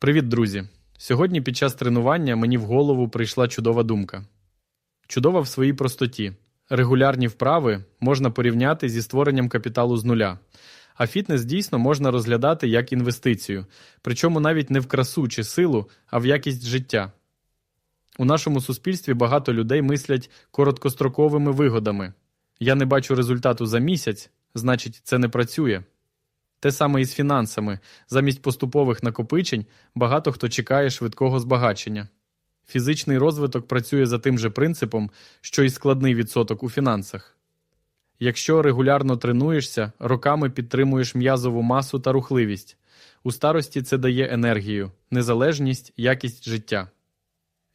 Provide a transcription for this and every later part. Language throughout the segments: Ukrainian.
Привіт, друзі! Сьогодні під час тренування мені в голову прийшла чудова думка. Чудова в своїй простоті. Регулярні вправи можна порівняти зі створенням капіталу з нуля. А фітнес дійсно можна розглядати як інвестицію, причому навіть не в красу чи силу, а в якість життя. У нашому суспільстві багато людей мислять короткостроковими вигодами. Я не бачу результату за місяць, значить, це не працює. Те саме і з фінансами. Замість поступових накопичень багато хто чекає швидкого збагачення. Фізичний розвиток працює за тим же принципом, що й складний відсоток у фінансах. Якщо регулярно тренуєшся, роками підтримуєш м'язову масу та рухливість. У старості це дає енергію, незалежність, якість життя.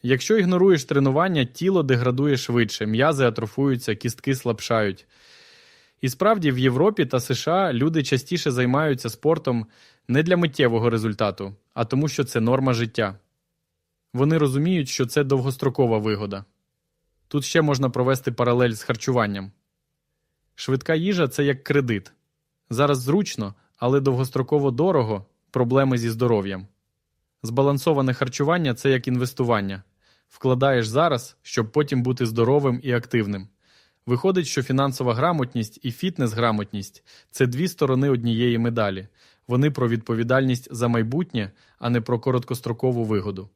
Якщо ігноруєш тренування, тіло деградує швидше, м'язи атрофуються, кістки слабшають. І справді в Європі та США люди частіше займаються спортом не для миттєвого результату, а тому, що це норма життя. Вони розуміють, що це довгострокова вигода. Тут ще можна провести паралель з харчуванням. Швидка їжа це як кредит. Зараз зручно, але довгостроково дорого проблеми зі здоров'ям. Збалансоване харчування це як інвестування. Вкладаєш зараз, щоб потім бути здоровим і активним. Виходить, що фінансова грамотність і фітнес-грамотність це дві сторони однієї медалі. Вони про відповідальність за майбутнє, а не про короткострокову вигоду.